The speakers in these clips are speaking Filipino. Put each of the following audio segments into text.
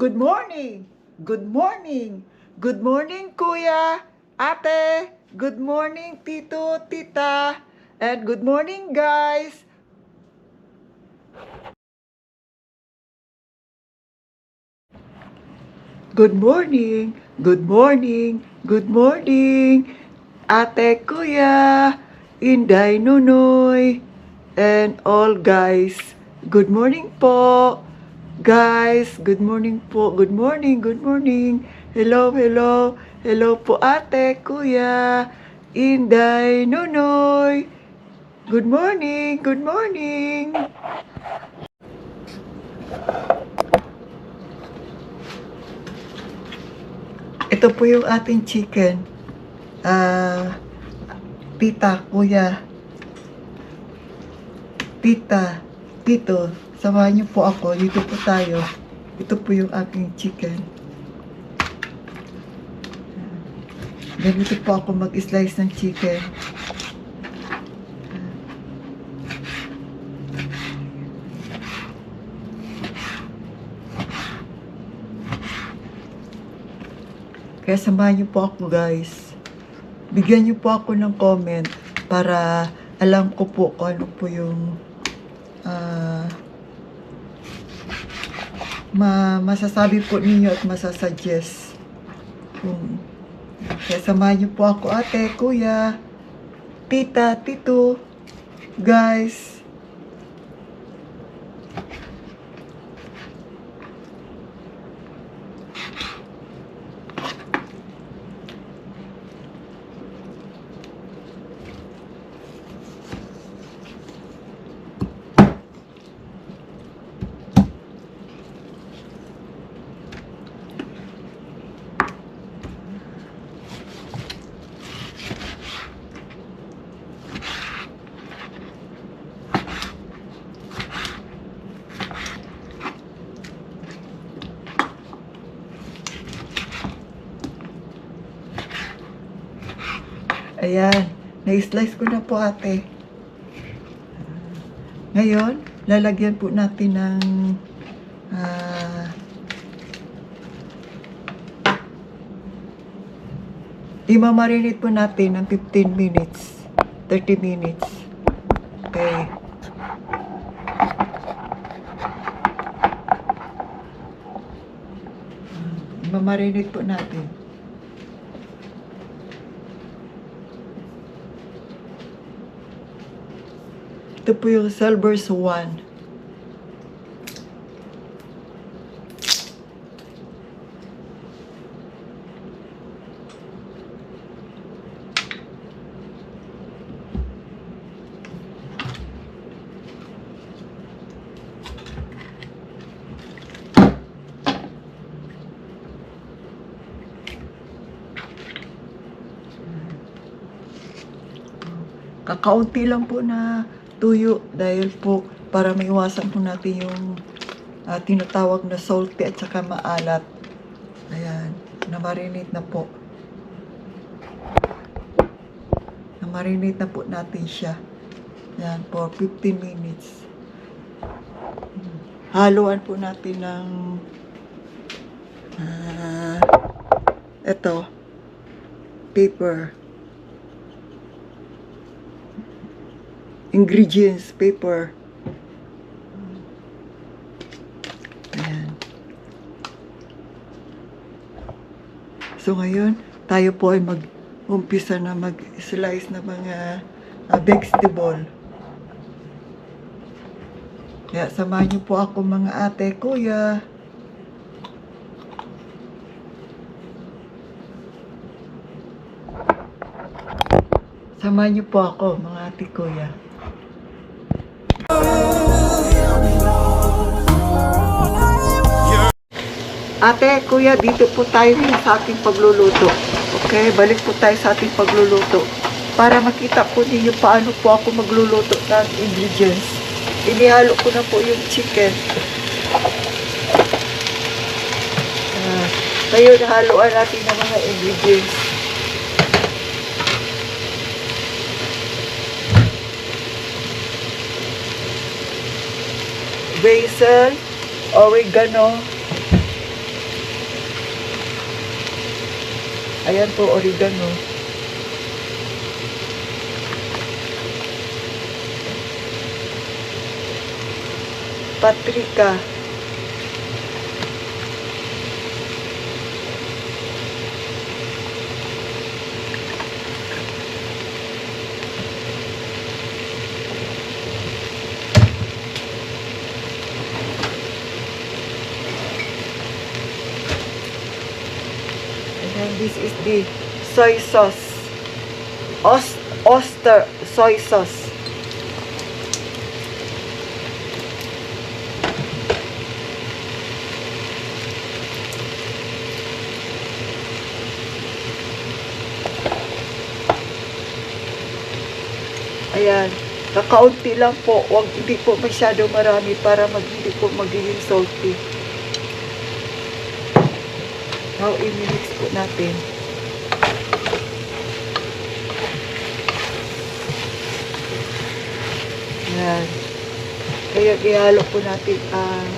Good morning! Good morning! Good morning, Kuya! Ate! Good morning, Tito, Tita! And good morning, guys! Good morning! Good morning! Good morning! Ate, Kuya! Inday, Nunoy! And all guys, good morning po! Guys, good morning po. Good morning, good morning. Hello, hello. Hello po ate, kuya. Inday, Nunoy. Good morning, good morning. Ito po yung ating chicken. Ah, tita, kuya. Tita, tito, samahan niyo po ako. Dito po tayo. Ito po yung aking chicken. Ganito po ako mag-slice ng chicken. Kaya samahan niyo po ako guys. Bigyan niyo po ako ng comment para alam ko po kung ano po yung ah, ma masasabi po ninyo at masasuggest. Kung, kaya samahan niyo po ako ate, kuya, tita, tito, guys. Ayan, na-slice ko na po ate. Ngayon, lalagyan po natin ng ah, imamarinate po natin ng 15 minutes, 30 minutes. Okay. Imamarinate po natin. Ito po yung Silver's One. Kakaunti lang po na tuyo dahil po para maiwasan po natin yung ah, tinatawag na salty at saka maalat. Ayan, namarinate na po. Namarinate na po natin siya. Ayan, for 15 minutes. Haluan po natin ng ah, ito, paper. Ingredients paper. Ayan. So ngayon, tayo po ay mag-umpisa na mag-slice ng mga uh, vegetable. Kaya samahan niyo po ako mga ate, kuya. Samahan niyo po ako mga ate, kuya. Ate, kuya, dito po tayo sa ating pagluluto. Okay, balik po tayo sa ating pagluluto. Para makita po ninyo paano po ako magluluto ng ingredients. Inihalo ko na po yung chicken. Ah, ngayon, haluan natin ng mga ingredients. Basil, oregano, Ayan po, oregano. Paprika. And this is the soy sauce. Os Oster soy sauce. Ayan. Kakaunti lang po. Huwag hindi po masyado marami para mag, hindi po magiging salty. Now, i-mix po natin. Yan. Kaya ihalo po natin ang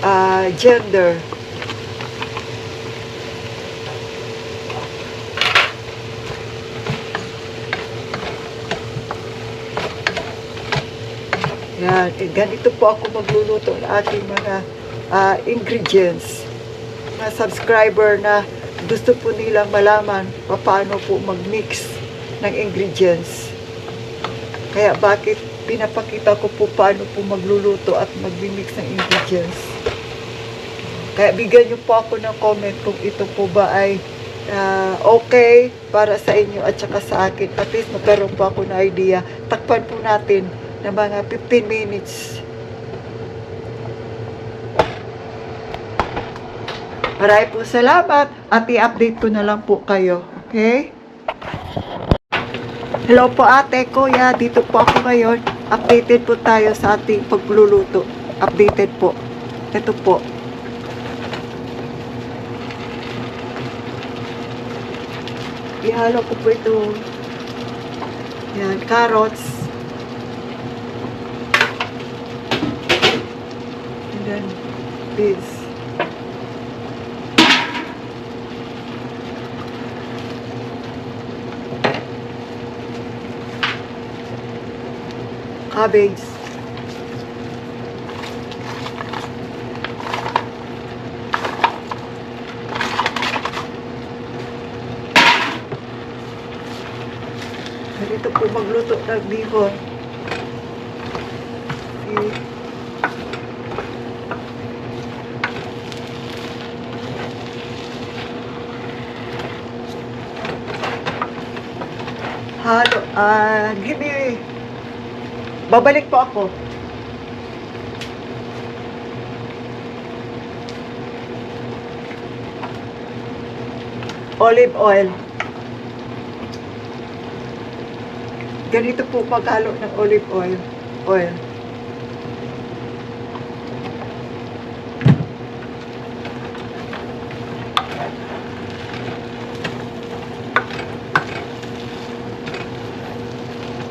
ah gender. Yan, eh, ganito po ako magluluto ng ating mga ah, ingredients. Mga subscriber na gusto po nilang malaman paano po mag-mix ng ingredients. Kaya bakit pinapakita ko po paano po magluluto at mag-mix ng ingredients. Kaya bigyan niyo po ako ng comment kung ito po ba ay ah, okay para sa inyo at saka sa akin. At least magkaroon po ako ng idea. Takpan po natin ng mga 15 minutes. Maraming po salamat at i-update ko na lang po kayo. Okay? Hello po ate, kuya. Dito po ako ngayon. Updated po tayo sa ating pagluluto. Updated po. Ito po. Ihalo ko po ito. Yan, carrots. Then, this. Cabbage. Ganito po magluto ng bihon. Halo, ah, give me, babalik po ako. Olive oil. Ganito po paghalo ng olive oil. Oil.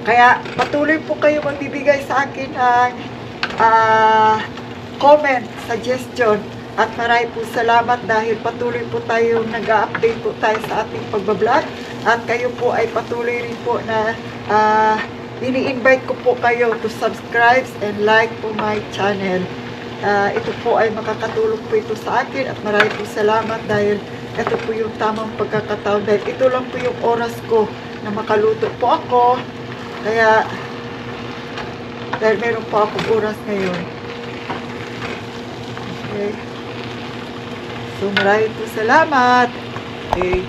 Kaya patuloy po kayo magbibigay sa akin ng ah, comment, suggestion. At maraming po salamat dahil patuloy po tayo nag-update po tayo sa ating pagbablog. At kayo po ay patuloy rin po na ah, ini-invite ko po kayo to subscribe and like po my channel. Ah, ito po ay makakatulong po ito sa akin at maraming po salamat dahil ito po yung tamang pagkakataon dahil ito lang po yung oras ko na makaluto po ako. Kaya dahil meron po akong oras ngayon. Okay. So maraming po salamat. Okay.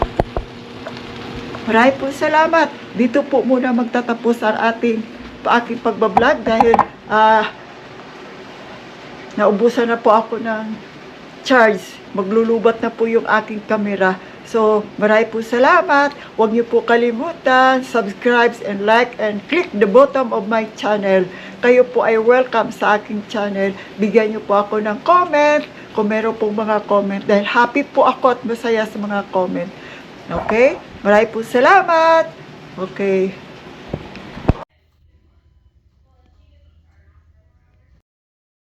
Maraming po salamat. Dito po muna magtatapos ang ating aking pagbablog dahil ah naubusan na po ako ng charge. Maglulubat na po yung aking camera. So, maraming po salamat. Huwag niyo po kalimutan, subscribe and like and click the bottom of my channel. Kayo po ay welcome sa aking channel. Bigyan niyo po ako ng comment kung meron pong mga comment dahil happy po ako at masaya sa mga comment. Okay? Maraming po salamat. Okay.